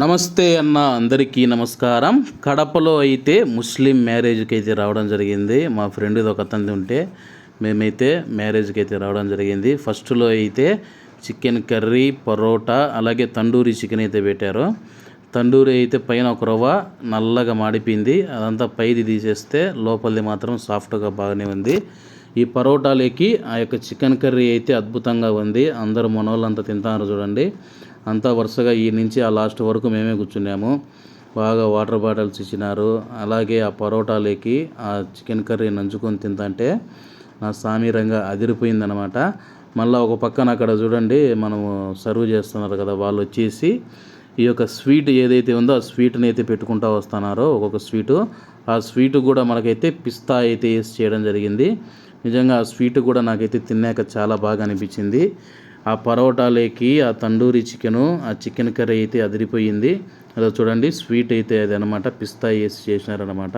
నమస్తే అన్న అందరికీ నమస్కారం. కడపలో అయితే ముస్లిం మ్యారేజ్కి అయితే రావడం జరిగింది. మా ఫ్రెండ్ ఒక అతని ఉంటే మేమైతే మ్యారేజ్కి అయితే రావడం జరిగింది. ఫస్ట్లో అయితే చికెన్ కర్రీ పరోటా అలాగే తండూరి చికెన్ అయితే పెట్టారు. తండూరి అయితే పైన ఒక రవ్వ నల్లగా మాడిపోయింది. అదంతా పైది తీసేస్తే లోపలిది మాత్రం సాఫ్ట్గా బాగానే ఉంది. ఈ పరోటాలకి ఆ యొక్క చికెన్ కర్రీ అయితే అద్భుతంగా ఉంది. అందరూ మనోళ్ళంతా తింటారు చూడండి. అంతా వరుసగా ఈ నుంచి ఆ లాస్ట్ వరకు మేమే కూర్చున్నాము. బాగా వాటర్ బాటిల్స్ ఇచ్చినారు. అలాగే ఆ పరోటాలకి ఆ చికెన్ కర్రీ నంచుకొని తింటుంటే నా సామీరంగా అదిరిపోయిందనమాట మళ్ళీ ఒక పక్కన అక్కడ చూడండి మనము సర్వ్ చేస్తున్నారు కదా వాళ్ళు వచ్చేసి. ఈ యొక్క స్వీట్ ఏదైతే ఉందో ఆ స్వీట్ని అయితే పెట్టుకుంటా వస్తున్నారో ఒక్కొక్క స్వీటు. ఆ స్వీట్ కూడా మనకైతే పిస్తా అయితే వేసి చేయడం జరిగింది. నిజంగా ఆ స్వీట్ కూడా నాకైతే తిన్నాక చాలా బాగా అనిపించింది. ఆ పరోటాలేకి ఆ తండూరి చికెను ఆ చికెన్ కర్రీ అయితే అదిరిపోయింది. అదో చూడండి స్వీట్ అయితే అది అనమాట పిస్తా వేసి చేసినారనమాట.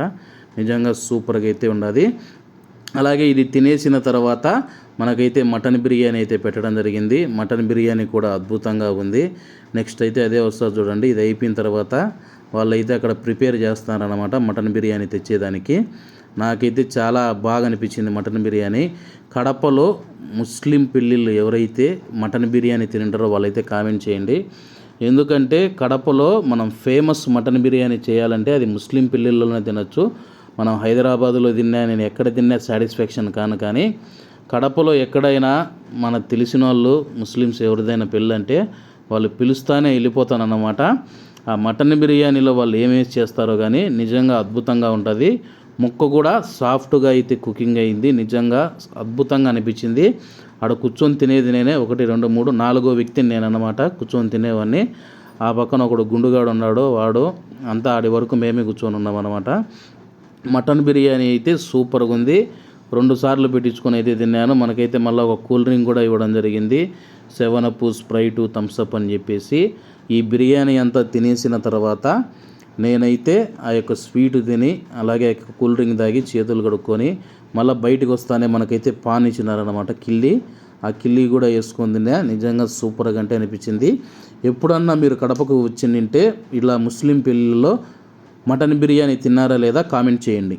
నిజంగా సూపర్గా అయితే ఉన్నది అలాగే ఇది తినేసిన తర్వాత మనకైతే మటన్ బిర్యానీ అయితే పెట్టడం జరిగింది. మటన్ బిర్యానీ కూడా అద్భుతంగా ఉంది. నెక్స్ట్ అయితే అదే వస్తుంది చూడండి. ఇది అయిపోయిన తర్వాత వాళ్ళైతే అక్కడ ప్రిపేర్ చేస్తున్నారనమాట మటన్ బిర్యానీ తెచ్చేదానికి. నాకైతే చాలా బాగా అనిపించింది మటన్ బిర్యానీ. కడపలో ముస్లిం పెళ్ళిళ్ళు ఎవరైతే మటన్ బిర్యానీ తింటారో వాళ్ళైతే కామెంట్ చేయండి. ఎందుకంటే కడపలో మనం ఫేమస్ మటన్ బిర్యానీ చేయాలంటే అది ముస్లిం పెళ్ళిళ్ళలోనే తినొచ్చు. మనం హైదరాబాదులో తిన్నా నేను ఎక్కడ తిన్నా సాటిస్ఫాక్షన్ కాను కానీ కడపలో ఎక్కడైనా మనకు తెలిసిన వాళ్ళు ముస్లిమ్స్ ఎవరిదైనా పెళ్ళంటే వాళ్ళు పిలుస్తానే వెళ్ళిపోతానన్నమాట. ఆ మటన్ బిర్యానీలో వాళ్ళు ఏమేమి చేస్తారో కానీ నిజంగా అద్భుతంగా ఉంటుంది. ముక్క కూడా సాఫ్ట్గా అయితే కుకింగ్ అయింది. నిజంగా అద్భుతంగా అనిపించింది. ఆడ కూర్చొని తినేది నేనే. ఒకటి రెండు మూడు నాలుగో వ్యక్తిని నేను అనమాట కూర్చొని తినేవాడిని ఆ పక్కన ఒకడు గుండుగాడు ఉన్నాడు. వాడు అంతా ఆడి వరకు మేమే కూర్చొని ఉన్నాం అనమాట మటన్ బిర్యానీ అయితే సూపర్గా ఉంది. రెండు సార్లు పెట్టించుకొని అయితే తిన్నాను. మనకైతే మళ్ళీ ఒక కూల్ డ్రింక్ కూడా ఇవ్వడం జరిగింది. సెవెన్ అప్ స్ప్రైటు థమ్స్అప్ అని చెప్పేసి. ఈ బిర్యానీ అంతా తినేసిన తర్వాత నేనైతే ఆ యొక్క స్వీట్ తిని అలాగే ఆ యొక్క కూల్ డ్రింక్ తాగి చేతులు కడుక్కొని మళ్ళీ బయటకు వస్తానే మనకైతే పాన్ ఇచ్చినారనమాట కిల్లి. ఆ కిల్లి కూడా వేసుకొని తిన్నా నిజంగా సూపర్గా అంటే అనిపించింది. ఎప్పుడన్నా మీరు కడపకు వచ్చి నింటే ఇలా ముస్లిం పెళ్ళిళ్ళలో మటన్ బిర్యానీ తిన్నారా లేదా కామెంట్ చేయండి.